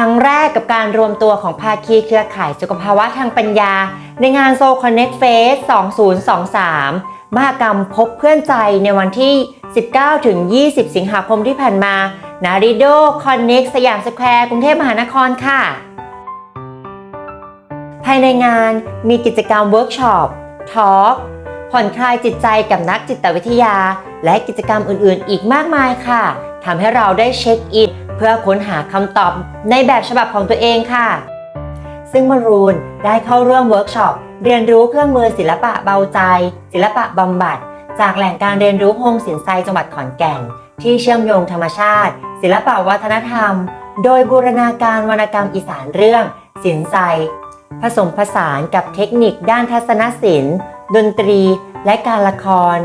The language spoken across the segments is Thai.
ครั้งแรกกับการรวมตัวของภาคีเครือข่ายสุขภาวะทางปัญญา ในงานโซคอนเน็กเฟส2023 มหกรรมพบเพื่อนใจในวันที่ 19-20 สิงหาคมที่ผ่านมานาริโดคอนเน็กสยามสแควร์กรุงเทพมหานครค่ะ ภายในงานมีกิจกรรมเวิร์กช็อปทอล์กผ่อนคลายจิตใจกับนักจิตวิทยา และกิจกรรมอื่นๆ อีกมากมายค่ะทำให้เราได้เช็คอิน เพื่อค้นหาคำตอบในแบบฉบับของตัวเองค่ะ ซึ่งบอลรูนได้เข้าร่วมเวิร์กช็อปเรียนรู้เครื่องมือศิลปะเบาใจ ศิลปะบำบัด จากแหล่งการเรียนรู้โฮงสินไซจังหวัดขอนแก่น ที่เชื่อมโยงธรรมชาติ ศิลปะวัฒนธรรม โดยบูรณาการวรรณกรรมอีสานเรื่อง สินไซผสมผสานกับเทคนิคด้านทัศนศิลป์ ดนตรี และการละคร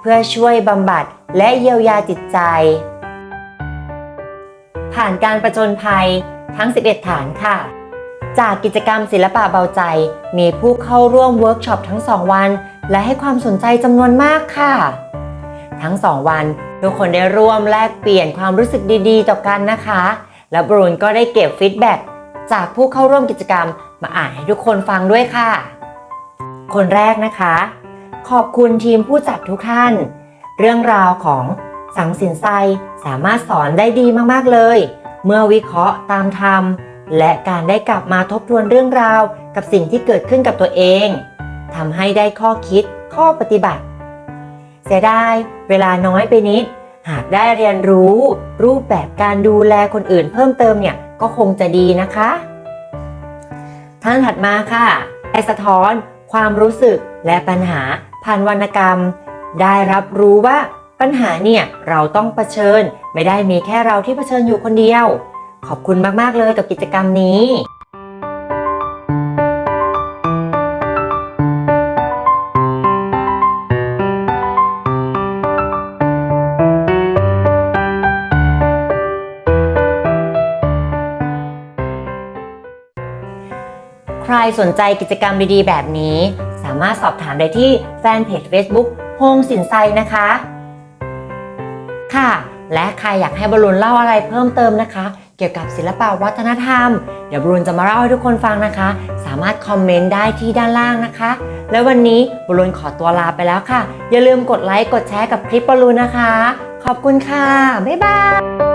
เพื่อช่วยบำบัดและเยียวยาจิตใจ ผ่านการประจนภัยทั้ง 11 ฐานค่ะ จากกิจกรรมศิลปะเบาใจ มีผู้เข้าร่วมเวิร์กช็อปทั้ง 2 วัน และให้ความสนใจจำนวนมากค่ะ ทั้ง 2 วัน ทุกคนได้ร่วมแลกเปลี่ยนความรู้สึกดีๆ ต่อกันนะคะ และบรูนก็ได้เก็บฟีดแบ็กจากผู้เข้าร่วมกิจกรรมมาอ่านให้ทุกคนฟังด้วยค่ะ คนแรกนะคะ ขอบคุณทีมผู้จัดทุกท่าน เรื่องราวของ สังสินไซสามารถสอนได้ดีมากๆเลย เมื่อวิเคราะห์ตามธรรม และการได้กลับมาทบทวนเรื่องราว กับสิ่งที่เกิดขึ้นกับตัวเองทำให้ได้ข้อคิดข้อปฏิบัติ เสียดายเวลาน้อยไปนิด หากได้เรียนรู้ รูปแบบการดูแลคนอื่นเพิ่มเติมเนี่ยก็คงจะดีนะคะ ท่านถัดมาค่ะไอสะท้อน ความรู้สึกและปัญหาผ่านวรรณกรรม ได้รับรู้ว่า ปัญหาเนี่ยเราต้องเผชิญ ไม่ได้มีแค่เราที่เผชิญอยู่คนเดียว ขอบคุณมากๆเลยกับกิจกรรมนี้ใครสนใจกิจกรรมดีๆ แบบนี้ สามารถสอบถามได้ที่แฟนเพจ Facebook โฮงสินไซนะคะ ค่ะ และใครอยากให้บอลลูนเล่าอะไรเพิ่มเติมนะคะ เกี่ยวกับศิลปะวัฒนธรรม เดี๋ยวบอลลูนจะมาเล่าให้ทุกคนฟังนะคะ สามารถคอมเมนต์ได้ที่ด้านล่างนะคะ และวันนี้บอลลูนขอตัวลาไปแล้วค่ะ อย่าลืมกดไลค์กดแชร์กับคลิปบอลลูนนะคะ ขอบคุณค่ะบ๊ายบาย